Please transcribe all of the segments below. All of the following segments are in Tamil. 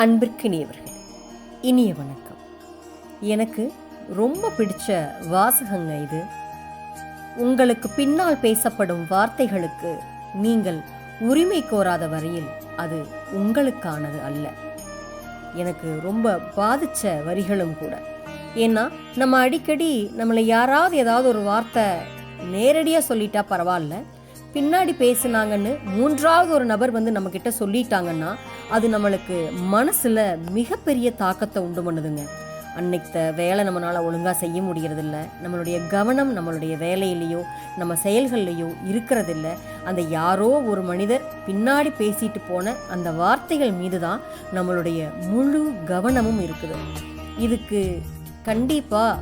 அன்பிற்கினியவர்கள் இனிய வணக்கம். எனக்கு ரொம்ப பிடிச்ச வாசகங்க இது. உங்களுக்கு பின்னால் பேசப்படும் வார்த்தைகளுக்கு நீங்கள் உரிமை கோராத வரையில் அது உங்களுக்கானது அல்ல. எனக்கு ரொம்ப பாதிச்ச வரிகளும் கூட. ஏன்னா நம்ம அடிக்கடி நம்மளை யாராவது ஏதாவது ஒரு வார்த்தை நேரடியாக சொல்லிட்டா பரவாயில்ல. பின்னாடி பேசுனாங்கன்னு மூன்றாவது ஒரு நபர் வந்து நம்ம கிட்ட சொல்லிட்டாங்கன்னா அது நம்மளுக்கு மனசுல மிகப்பெரிய தாக்கத்தை உண்டு பண்ணுதுங்க. அன்னைக்கு வேலை நம்மளால் ஒழுங்காக செய்ய முடியறதில்ல. நம்மளுடைய கவனம் நம்மளுடைய வேலையிலையோ நம்ம செயல்கள்லையோ இருக்கிறதில்ல. அந்த யாரோ ஒரு மனிதர் பின்னாடி பேசிட்டு போன அந்த வார்த்தைகள் மீது தான் நம்மளுடைய முழு கவனமும் இருக்குது. இதுக்கு கண்டிப்பாக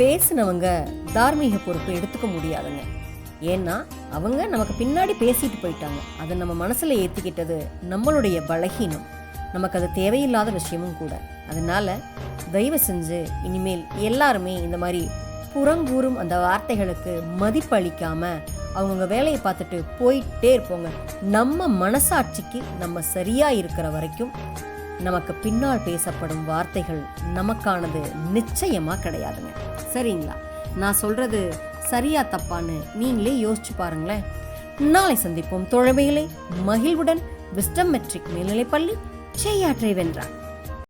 பேசினவங்க தார்மீக பொறுப்பை எடுத்துக்க முடியாதுங்க. ஏன்னா அவங்க நமக்கு பின்னாடி பேசிட்டு போயிட்டாங்க. அதை நம்ம மனசில் ஏற்றிக்கிட்டது நம்மளுடைய பலகீனம். நமக்கு அது தேவையில்லாத விஷயமும் கூட. அதனால தயவு செஞ்சு இனிமேல் எல்லாருமே இந்த மாதிரி புறங்கூறும் அந்த வார்த்தைகளுக்கு மதிப்பு அளிக்காமல் அவங்கவுங்க வேலையை பார்த்துட்டு போயிட்டே இருப்போங்க. நம்ம மனசாட்சிக்கு நம்ம சரியாக இருக்கிற வரைக்கும் நமக்கு பின்னால் பேசப்படும் வார்த்தைகள் நமக்கானது நிச்சயமா கிடையாதுங்க. சரிங்களா? நான் சொல்றது சரியா தப்பான்னு நீங்களே யோசிச்சு பாருங்களேன். நாளை சந்திப்போம். தோழமைகளை மகிழ்வுடன் விஸ்டம் மெட்ரிக் மேல்நிலைப்பள்ளி செய்யாற்றை வென்றார்.